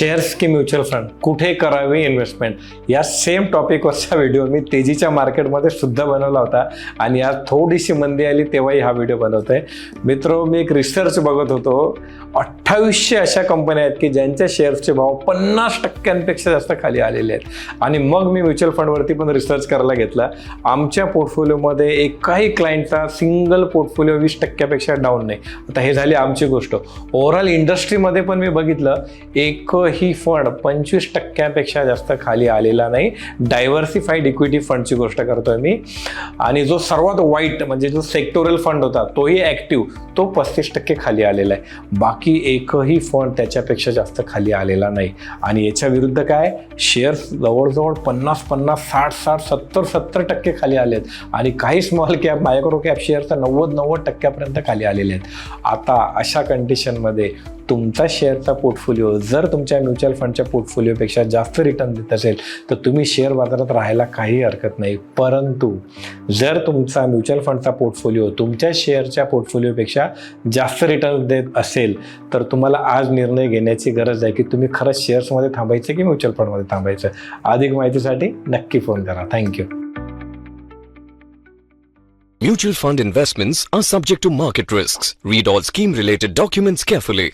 Shares की mutual fund कुठे करावी इन्व्हेस्टमेंट या सेम टॉपिकवरचा व्हिडिओ मी तेजीच्या मार्केटमध्ये सुद्धा बनवला होता आणि आज थोडीशी मंदी आली तेव्हाही हा व्हिडिओ बनवतोय. मित्र मी एक रिसर्च बघत होतो. अठ्ठावीसशे अशा कंपन्या आहेत की ज्यांच्या शेअर्सचे भाव पन्नास टक्क्यांपेक्षा जास्त खाली आलेले आहेत. आणि मग मी म्युच्युअल फंडवरती पण रिसर्च करायला घेतला. आमच्या पोर्टफोलिओमध्ये एकाही क्लायंटचा सिंगल पोर्टफोलिओ वीस टक्क्यापेक्षा डाऊन नाही. आता हे झाली आमची गोष्ट. ओव्हरऑल इंडस्ट्रीमध्ये पण मी बघितलं एक एकही फंड पंचवीस टक्क्यापेक्षा जास्त खाली आलेला नाही. डायव्हर्सिफाईड इक्विटी फंडची गोष्ट करतोय मी. आणि जो सर्वात वाईट म्हणजे जो सेक्टोरल फंड होता तोही ॲक्टिव्ह तो पस्तीस टक्के खाली आलेला आहे. बाकी एकही फंड त्याच्यापेक्षा जास्त खाली आलेला नाही. आणि याच्या विरुद्ध काय? शेअर्स जवळजवळ पन्नास पन्नास साठ साठ सत्तर सत्तर टक्के खाली आले आहेत. आणि काही small cap micro cap shares तर नव्वद नव्वद टक्क्यापर्यंत खाली आलेले आहेत. आता अशा कंडिशनमध्ये तुमचा शेअरचा पोर्टफोलिओ जर तुमच्या म्युच्युअल फंडच्या पोर्टफोलिओपेक्षा जास्त रिटर्न देत असेल तर तुम्ही शेअर बाजारात राहायला काही हरकत नाही परंतु जर तुमचा म्युच्युअल फंडचा पोर्टफोलिओ तुमच्या शेअरच्या पोर्टफोलिओपेक्षा जास्त रिटर्न देत असेल तर तुम्हाला आज निर्णय घेण्याची गरज आहे की तुम्ही खरंच शेअर्समध्ये थांबायचं की म्युच्युअल फंडमध्ये थांबायचं अधिक माहितीसाठी नक्की फोन करा thank you Mutual fund investments are subject to market risks. Read all scheme related documents carefully.